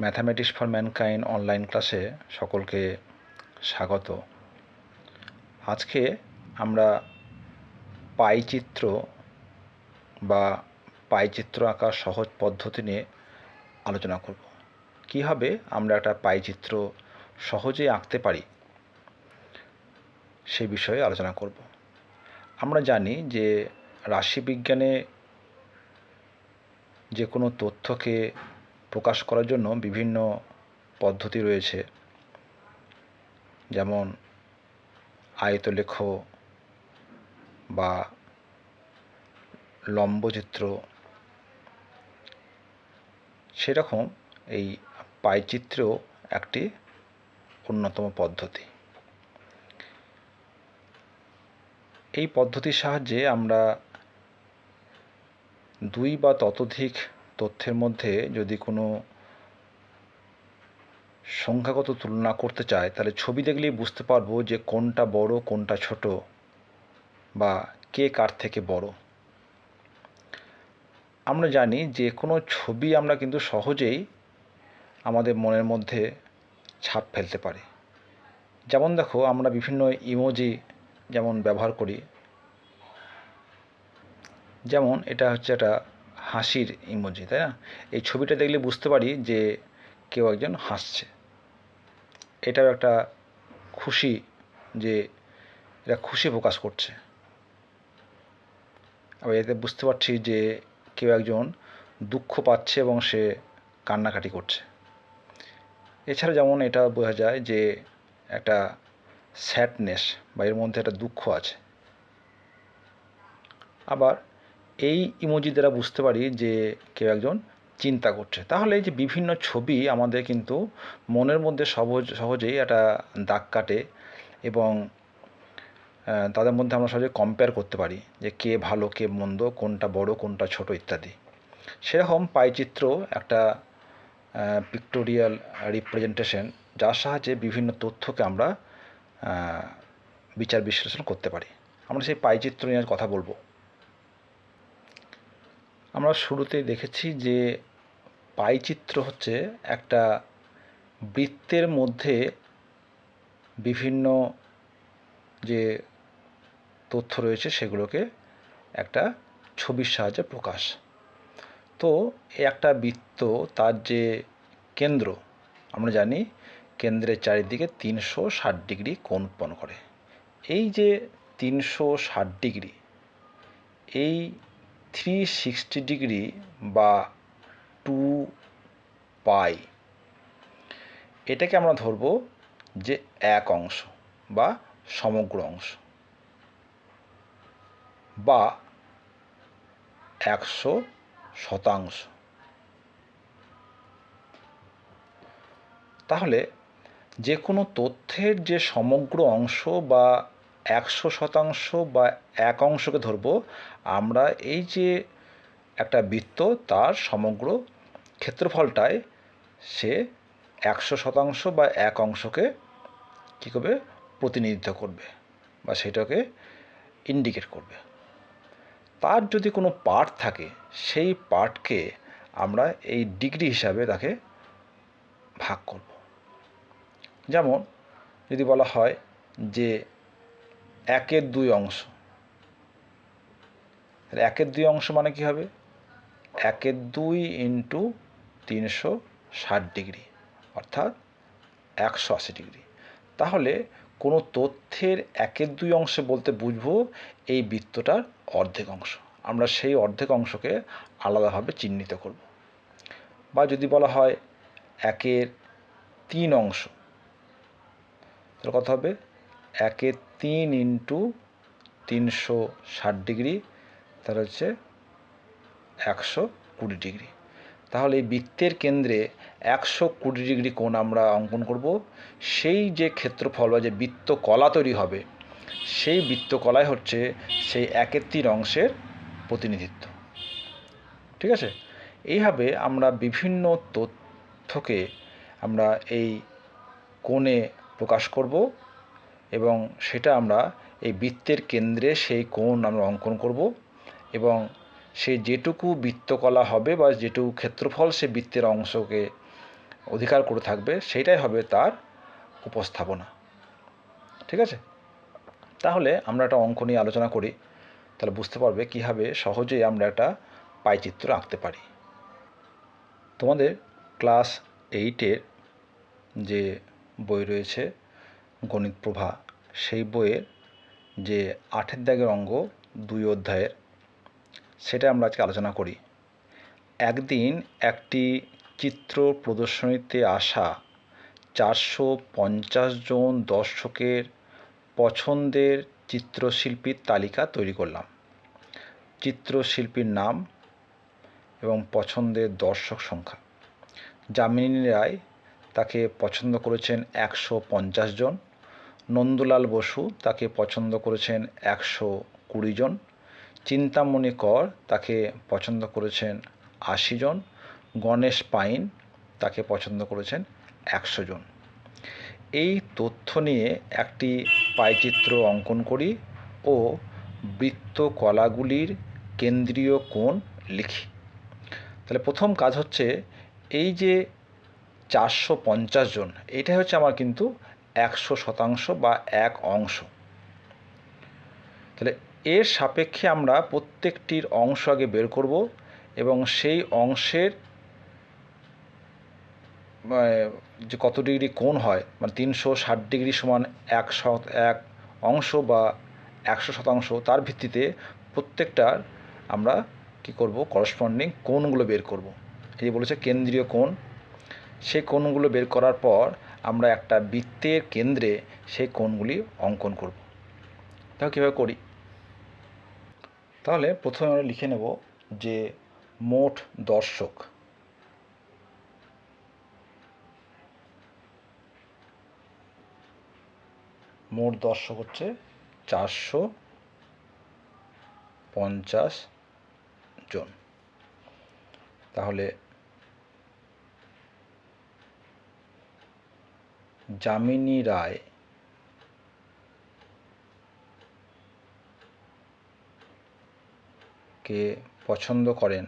Mathematics for mankind online ক্লাসে সকলকে স্বাগত। আজকে আমরা পাইচিত্র বা পাইচিত্র আঁকার সহজ পদ্ধতি নিয়ে আলোচনা করব। কীভাবে আমরা একটা পাইচিত্র সহজেই আঁকতে পারি সে বিষয়ে আলোচনা করব। আমরা জানি যে রাশিবিজ্ঞানে যে কোনো তথ্যকে প্রকাশ করার জন্য বিভিন্ন পদ্ধতি রয়েছে। যেমন আয়তলেখ বা লম্বচিত্র। সেরকম এই পাইচিত্রেও একটি অন্যতম পদ্ধতি। এই পদ্ধতির সাহায্যে আমরা দুই বা ততোধিক তথ্যের মধ্যে যদি কোনো সংখ্যাগত তুলনা করতে চায়, তাহলে ছবি দেখলেই বুঝতে পারব যে কোনটা বড়, কোনটা ছোট বা কে কার থেকে বড়। আমরা জানি যে কোনো ছবি আমরা কিন্তু সহজেই আমাদের মনের মধ্যে ছাপ ফেলতে পারি। যেমন দেখো, আমরা বিভিন্ন ইমোজি যেমন ব্যবহার করি, যেমন এটা হচ্ছে একটা হাসির ইমোজি তাই না? এই ছবিটা দেখলে বুঝতে পারি যে কেউ একজন হাসছে। এটাও একটা খুশি যে এটা খুশি প্রকাশ করছে। আবার এতে বুঝতে পারছি যে কেউ একজন দুঃখ পাচ্ছে এবং সে কান্নাকাটি করছে। এছাড়া যেমন এটা বোঝা যায় যে একটা স্যাডনেস বা এর মধ্যে একটা দুঃখ আছে। আবার এই ইমোজি দ্বারা বুঝতে পারি যে কেউ একজন চিন্তা করছে। তাহলে এই যে বিভিন্ন ছবি আমাদের কিন্তু মনের মধ্যে সহজ, সহজেই একটা দাগ কাটে এবং তাদের মধ্যে আমরা সহজে কম্পেয়ার করতে পারি যে কে ভালো, কে মন্দ, কোনটা বড়, কোনটা ছোট ইত্যাদি। সেরকম পাইচিত্র একটা পিক্টোরিয়াল রিপ্রেজেন্টেশন যার সাহায্যে বিভিন্ন তথ্যকে আমরা বিচার বিশ্লেষণ করতে পারি। আমরা সেই পাইচিত্র নিয়ে কথা বলব। আমরা শুরুতেই দেখেছি যে পাইচিত্র হচ্ছে একটা বৃত্তের মধ্যে বিভিন্ন যে তথ্য রয়েছে সেগুলোকে একটা ছবির সাহায্যে প্রকাশ। তো একটা বৃত্ত তার যে কেন্দ্র, আমরা জানি কেন্দ্রের চারিদিকে তিনশো ষাট ডিগ্রি কোণ উৎপন্ন করে। এই যে তিনশো ষাট ডিগ্রি, এই থ্রি সিক্সটি ডিগ্রি বা টু পাই এটাকে আমরা ধরব যে এক অংশ বা সমগ্র অংশ বা একশো শতাংশ। তাহলে যে কোনো তথ্যের যে সমগ্র অংশ বা একশো শতাংশ বা এক অংশকে ধরবো, আমরা এই যে একটা বৃত্ত তার সমগ্র ক্ষেত্রফলটায় সে একশো শতাংশ বা এক অংশকে কী করবে? প্রতিনিধিত্ব করবে বা সেটাকে ইন্ডিকেট করবে। তার যদি কোনো পার্ট থাকে, সেই পার্টকে আমরা এই ডিগ্রি হিসাবে তাকে ভাগ করব। যেমন যদি বলা হয় যে একের দুই অংশ। একের দুই অংশ মানে কী হবে? একের দুই ইন্টু তিনশো ষাট ডিগ্রি, অর্থাৎ একশো আশি ডিগ্রি। তাহলে কোনো তথ্যের একের দুই অংশে বলতে বুঝব এই বৃত্তটার অর্ধেক অংশ। আমরা সেই অর্ধেক অংশকে আলাদাভাবে চিহ্নিত করব। বা যদি বলা হয় একের তিন অংশ, তাহলে কথা হবে? একের তিন ইন্টু তিনশো ষাট ডিগ্রি, তাহলে হচ্ছে একশো কুড়ি ডিগ্রি। তাহলে এই বৃত্তের কেন্দ্রে একশো কুড়ি ডিগ্রি কোণ আমরা অঙ্কন করব। সেই যে ক্ষেত্রফল বা যে বৃত্তকলা তৈরি হবে, সেই বৃত্তকলায় হচ্ছে সেই একের অংশের প্রতিনিধিত্ব। ঠিক আছে? এইভাবে আমরা বিভিন্ন তথ্যকে আমরা এই কোণে প্রকাশ করব। এবং সেটা আমরা এই বৃত্তের কেন্দ্রে সেই কোণ আমরা অঙ্কন করব এবং সে যেটুকু বৃত্তকলা হবে বা যেটুকু ক্ষেত্রফল সে বৃত্তের অংশকে অধিকার করে থাকবে সেটাই হবে তার উপস্থাপনা। ঠিক আছে? তাহলে আমরা একটা অঙ্ক নিয়ে আলোচনা করি। তাহলে বুঝতে পারবে কীভাবে সহজেই আমরা একটা পাইচিত্র আঁকতে পারি। তোমাদের ক্লাস এইটের যে বই রয়েছে গণিত প্রভা, সেই বইয়ের যে আঠের দাগের অঙ্গ দুই অধ্যায়ের, সেটা আমরা আজকে আলোচনা করি। একদিন একটি চিত্র প্রদর্শনীতে আসা চারশো পঞ্চাশ জন দর্শকের পছন্দের চিত্রশিল্পীর তালিকা তৈরি করলাম। চিত্রশিল্পীর নাম এবং পছন্দের দর্শক সংখ্যা। যামিনী রায় তাকে পছন্দ করেছেন একশো পঞ্চাশ জন। নন্দলাল বসু তাকে পছন্দ করেছেন একশো কুড়ি জন। চিন্তামণি কর তাকে পছন্দ করেছেন আশি জন। গণেশ পাইন তাকে পছন্দ করেছেন একশো জন। এই তথ্য নিয়ে একটি পাইচিত্র অঙ্কন করি ও বৃত্তকলাগুলির কেন্দ্রীয় কোণ লিখি। তাহলে প্রথম কাজ হচ্ছে এই যে চারশো পঞ্চাশ জন এটাই হচ্ছে আমার কিন্তু একশো শতাংশ বা এক অংশ। তাহলে এর সাপেক্ষে আমরা প্রত্যেকটির অংশ আগে বের করব এবং সেই অংশের যে কত ডিগ্রি কোণ হয় মানে তিনশো ষাট ডিগ্রি সমান এক শত, এক অংশ বা একশো শতাংশ, তার ভিত্তিতে প্রত্যেকটার আমরা কি করব করসপন্ডিং কোণগুলো বের করব। এই বলেছে কেন্দ্রীয় কোণ, সেই কোণগুলো বের করার পর আমরা একটা বৃত্তের কেন্দ্রে সেই কোণগুলি অঙ্কন করব। তাহলে কীভাবে করি? তাহলে প্রথমে আমরা লিখে নেব যে মোট দর্শক। মোট দর্শক হচ্ছে চারশো পঞ্চাশ জন। তাহলে যামিনী রায়। কে পছন্দ করেন?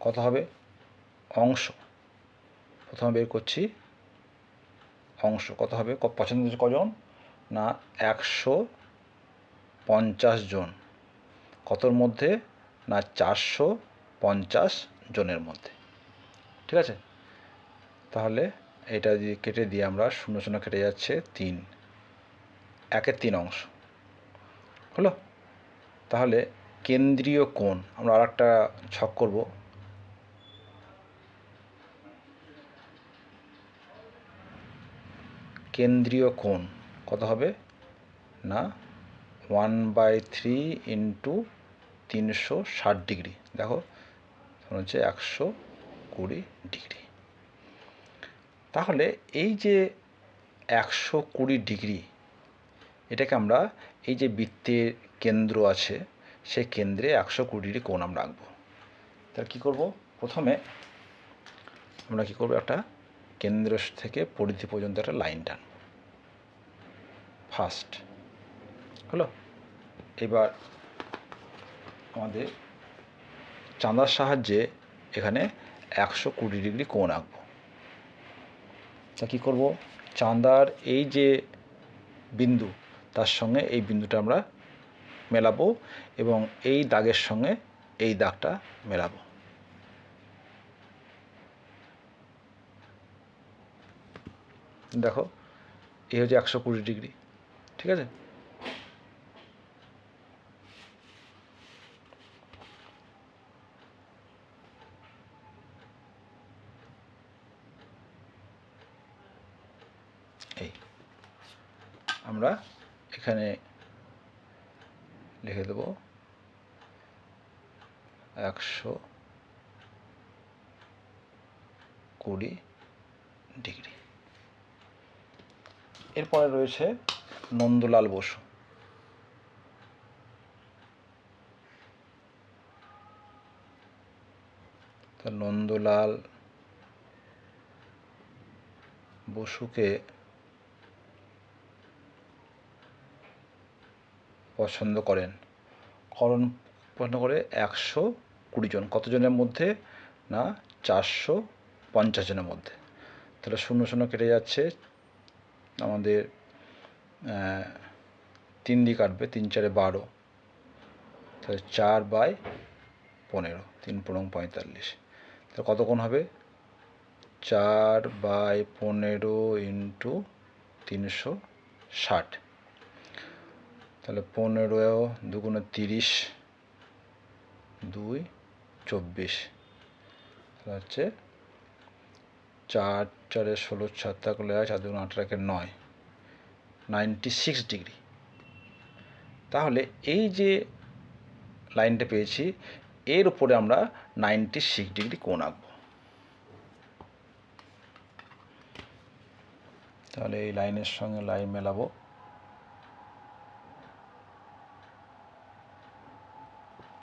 কত হবে? অংশ। প্রথমে বের করছি। অংশ। কত হবে? পছন্দ কজন? না, একশো পঞ্চাশ জন। কতর মধ্যে? না, চারশো পঞ্চাশ জনের মধ্যে। ঠিক আছে? তাহলে এটা দিয়ে কেটে দিয়ে আমরা শূন্য শূন্য কেটে যাচ্ছে তিন। একের তিন অংশ। হলো? তাহলে কেন্দ্রীয় কোণ, আমরা আর একটা ছক করব। কেন্দ্রীয় কোণ কত হবে? না, ওয়ান বাই থ্রি ইন্টু তিনশো ষাট ডিগ্রি। দেখো হচ্ছে একশো কুড়ি ডিগ্রি। তাহলে এই যে একশো কুড়ি ডিগ্রি, এটাকে আমরা এই যে বৃত্তের কেন্দ্র আছে সেই কেন্দ্রে একশো কুড়ি ডিগ্রি কোণ আমরা আঁকবো। তাহলে কী করব? প্রথমে আমরা কী করব? একটা কেন্দ্র থেকে পরিধি পর্যন্ত একটা লাইন টান ফার্স্ট, হলো? এবার আমাদের চাঁদার সাহায্যে এখানে একশো কুড়ি ডিগ্রি কোণ আঁকবো। তা কী করব? চাঁদার এই যে বিন্দু, তার সঙ্গে এই বিন্দুটা আমরা মেলাবো এবং এই দাগের সঙ্গে এই দাগটা মেলাবো। দেখো, এই হচ্ছে একশো কুড়ি ডিগ্রি, ঠিক আছে এই আমরা এখানে লিখে দেব একশো কুড়ি ডিগ্রি। এরপরে রয়েছে নন্দলাল বসু। নন্দলাল বসুকে পছন্দ করেন। করণ পছন্দ করে একশো কুড়ি জন। কতজনের মধ্যে? না, চারশো পঞ্চাশ জনের মধ্যে। তাহলে শূন্য শূন্য কেটে যাচ্ছে। আমাদের তিন দিয়ে কাটবে, তিন চারে বারো। তাহলে চার বাই পনেরো, তিন পনেরো পঁয়তাল্লিশ। তাহলে কতক্ষণ হবে? চার বাই পনেরো ইন্টু তিনশো ষাট। তাহলে পনেরো, দুগুণে তিরিশ, দুই, চব্বিশ। তাহলে হচ্ছে চার, চারে ষোলো, চার থাকলে চার দুগুণ আঠারোকে নয়। নাইনটি সিক্স ডিগ্রি তাহলে এই যে লাইনটা পেয়েছি, এর উপরে আমরা নাইনটি সিক্স ডিগ্রি কোণ আঁকবো। তাহলে এই লাইনের সঙ্গে লাইন মেলাবো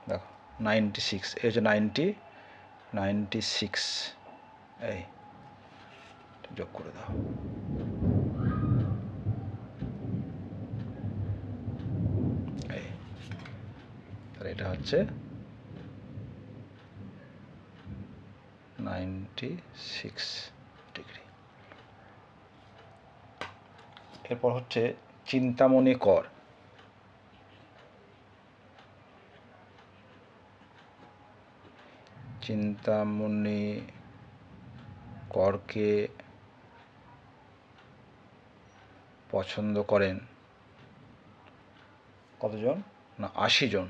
দেখো নাইনটি সিক্স এই হচ্ছে নাইনটি নাইনটি সিক্স এই যোগ করে দাও। এই, তাহলে এটা হচ্ছে নাইনটি সিক্স ডিগ্রি এরপর হচ্ছে চিন্তামণি কর। চিন্তামণি করকে পছন্দ করেন? কতজন? না আশি জন।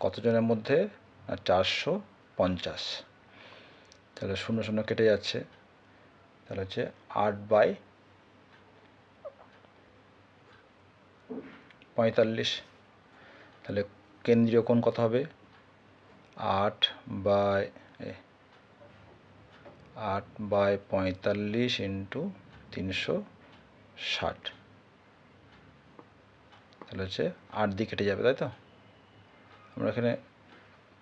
কতজনের মধ্যে? না চারশো পঞ্চাশ। তাহলে শূন্য শূন্য কেটে যাচ্ছে। তাহলে হচ্ছে আট বাই পঁয়তাল্লিশ। তাহলে কেন্দ্রীয় কোণ কত হবে? আট বাই আট বাই পঁয়তাল্লিশ ইন্টু তিনশো ষাট। তাহলে হচ্ছে আট দিয়ে কেটে যাবে, তাই তো? আমরা এখানে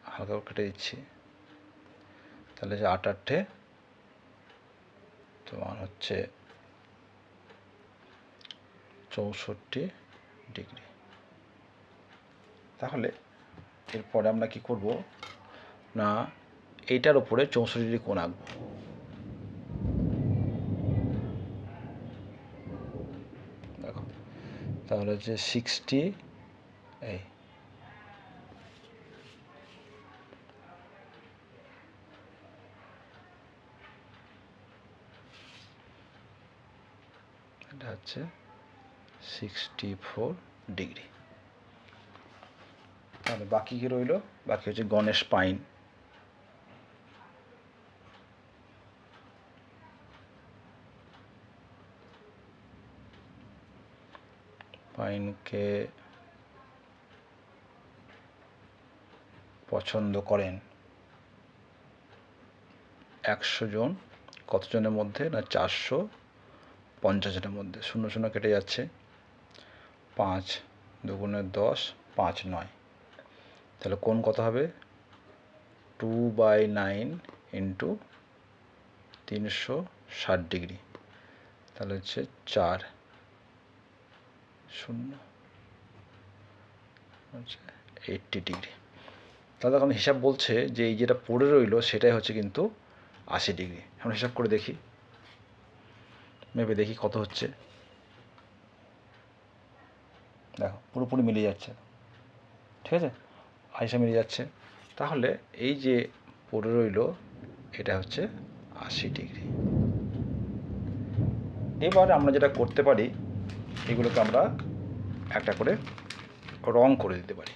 হালকা কেটে দিচ্ছি। তাহলে হচ্ছে আট আটে তোমার হচ্ছে চৌষট্টি ডিগ্রি। তাহলে এরপরে আমরা কি করব? না, এইটার উপরে চৌষট্টি ডিগ্রি কোণ আঁকবো। দেখো, তাহলে হচ্ছে সিক্সটি এই। হচ্ছে সিক্সটি ফোর ডিগ্রি। তাহলে বাকি কি রইল? বাকি হচ্ছে গণেশ পাইন। পাইনকে পছন্দ করেন একশো জন। কতজনের মধ্যে? না, চারশো। পঞ্চাশ জনের মধ্যে। শূন্য শূন্য কেটে যাচ্ছে। পাঁচ দুগুণে দশ, পাঁচ নয়। তাহলে কোন কত হবে? টু বাই নাইন ইন্টু তিনশো ষাট ডিগ্রি। তাহলে হচ্ছে চার। শূন্য। হচ্ছে এইটটি ডিগ্রি। তাহলে এখন হিসাব বলছে যে এই যেটা পড়ে রইল সেটাই হচ্ছে কিন্তু আশি ডিগ্রি। এখন হিসাব করে দেখি। মেপে দেখি কত হচ্ছে। দেখো, পুরোপুরি মিলে যাচ্ছে। ঠিক আছে? আইসা মিলে যাচ্ছে। তাহলে এই যে পড়ে রইল, এটা হচ্ছে আশি ডিগ্রি। এবার আমরা যেটা করতে পারি, এগুলোকে আমরা একটা করে রং করে দিতে পারি।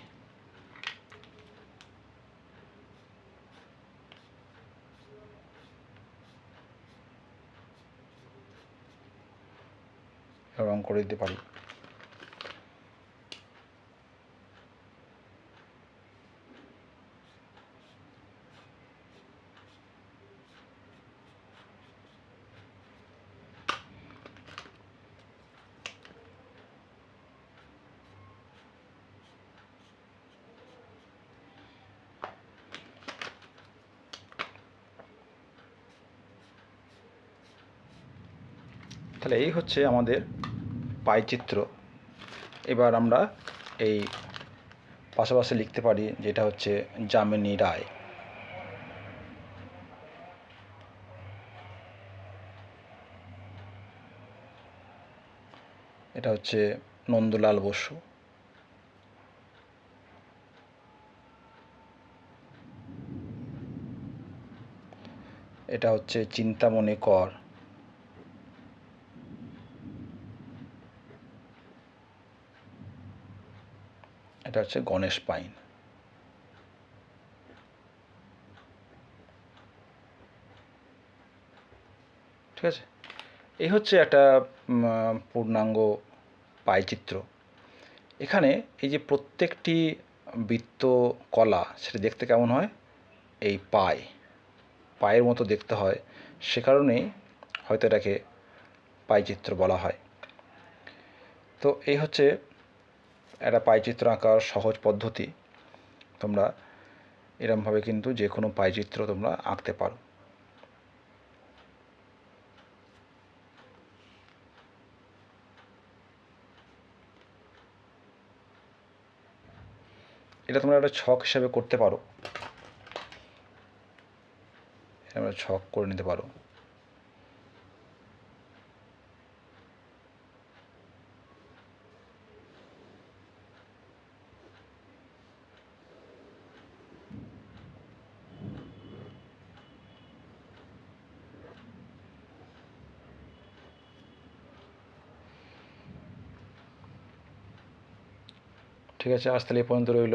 রং করে দিতে পারি। তাহলে এই হচ্ছে আমাদের পাইচিত্র। এবার আমরা এই পাশাপাশি লিখতে পারি যেটা হচ্ছে যামিনী রায়। এটা হচ্ছে নন্দলাল বসু। এটা হচ্ছে চিন্তামণি কর। এটা হচ্ছে গণেশ পাইন। ঠিক আছে? এই হচ্ছে একটা পূর্ণাঙ্গ পাইচিত্র। এখানে এই যে প্রত্যেকটি বৃত্ত কলা, সেটা দেখতে কেমন হয়? এই পায়। পায়ের মতো দেখতে হয়। সে কারণেই হয়তো এটাকে পাইচিত্র বলা হয়। তো এই হচ্ছে একটা পাইচিত্র আঁকার সহজ পদ্ধতি। তোমরা এরমভাবে কিন্তু যে কোনো পাইচিত্র তোমরা আঁকতে পারো। এটা তোমরা একটা ছক হিসাবে করতে পারো। আমরা ছক করে নিতে পারো। ঠিক আছে আজ তাহলে এই পর্যন্ত রইল।